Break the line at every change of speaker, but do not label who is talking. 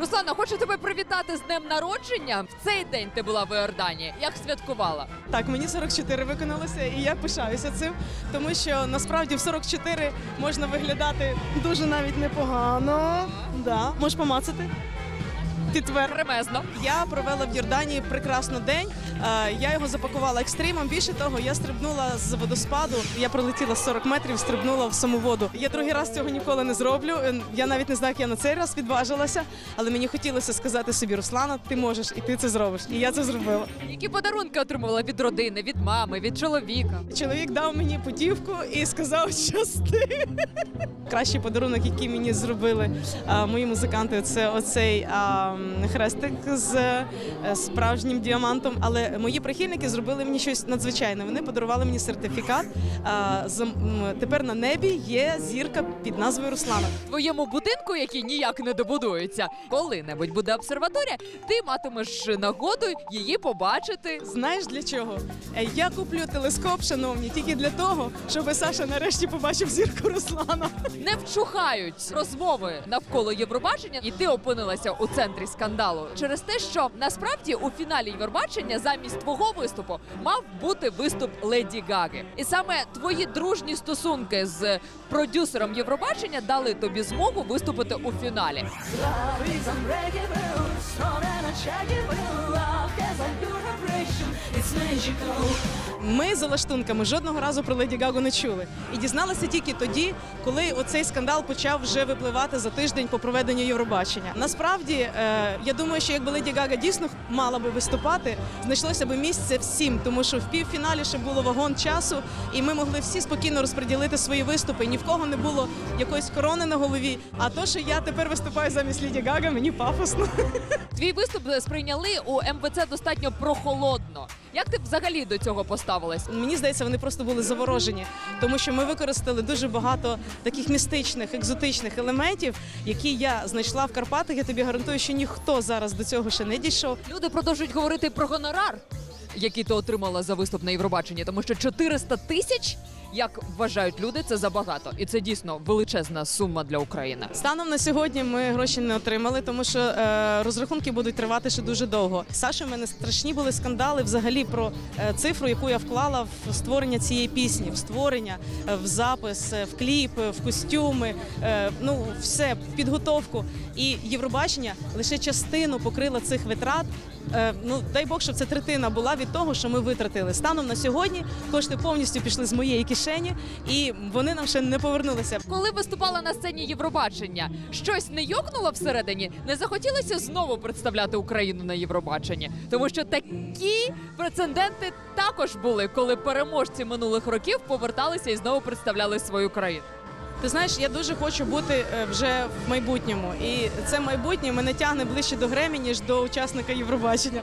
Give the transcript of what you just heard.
Руслана, хочу тебе привітати з днем народження. В цей день ти була в Іорданії. Як святкувала?
Так, мені 44 виконалося, і я пишаюся цим, тому що насправді в 44 можна виглядати дуже навіть непогано. Да. Можеш помацати? Підтвер.
Кремезно.
Я провела в Йорданії прекрасно день. Е, Я його запакувала екстримом. Більше того, я стрибнула з водоспаду. Я пролетіла 40 метрів, стрибнула в саму воду. Я другий раз цього ніколи не зроблю. Е, Я навіть не знаю, як я на цей раз відважилася, але мені хотілося сказати собі, Руслана, ти можеш, і ти це зробиш. І я це зробила.
Які подарунки отримувала від родини, від мами, від чоловіка?
Чоловік дав мені путівку і сказав, що щасти. Кращий подарунок, який мені зробили мої музиканти, це оцей а, хрестик з е, справжнім діамантом. Але мої прихильники зробили мені щось надзвичайне. Вони подарували мені сертифікат. М, тепер на небі є зірка під назвою Руслана.
В твоєму будинку, який ніяк не добудується, коли-небудь буде обсерваторія, ти матимеш нагоду її побачити.
Знаєш для чого? Е, Я куплю телескоп, шановні, тільки для того, щоб Саша нарешті побачив зірку Руслана.
Не вчухають розмови навколо Євробачення, і ти опинилася у центрі скандалу через те, що насправді у фіналі Євробачення замість твого виступу мав бути виступ Леді Гаги. І саме твої дружні стосунки з продюсером Євробачення дали тобі змогу виступити у фіналі.
Ми за лаштунками жодного разу про Леді Гагу не чули. І дізналися тільки тоді, коли оцей скандал почав вже випливати за тиждень по проведенню Євробачення. Насправді, е, я думаю, що якби Леді Гага дійсно мала би виступати, знайшлося б місце всім, тому що в півфіналі ще було вагон часу, і ми могли всі спокійно розподілити свої виступи. Ні в кого не було якоїсь корони на голові. А то, що я тепер виступаю замість Леді Гага, мені пафосно.
Твій виступ сприйняли у МВЦ достатньо прохолодно. Як ти взагалі до цього поставилась?
Мені здається, вони просто були заворожені, тому що ми використали дуже багато таких містичних, екзотичних елементів, які я знайшла в Карпатах. Я тобі гарантую, що ніхто зараз до цього ще не дійшов.
Люди продовжують говорити про гонорар, який ти отримала за виступ на Євробаченні, тому що 400 тисяч, як вважають люди, це забагато, і це дійсно величезна сума для України.
Станом на сьогодні ми гроші не отримали, тому що е, розрахунки будуть тривати ще дуже довго. Саша, в мене страшні були скандали взагалі про е, цифру, яку я вклала в створення цієї пісні, в створення, е, в запис, е, в кліп, е, в костюми, е, ну все, в підготовку. І Євробачення лише частину покрила цих витрат. Е, ну дай Бог, щоб це третина була від того, що ми витратили. Станом на сьогодні кошти повністю пішли з моєї кишені, і вони нам ще не повернулися.
Коли виступала на сцені Євробачення, щось не йокнуло всередині, не захотілося знову представляти Україну на Євробаченні, тому що такі прецеденти також були, коли переможці минулих років поверталися і знову представляли свою країну.
Ти знаєш, я дуже хочу бути е, вже в майбутньому, і це майбутнє мене тягне ближче до Гремі, ніж до учасника Євробачення.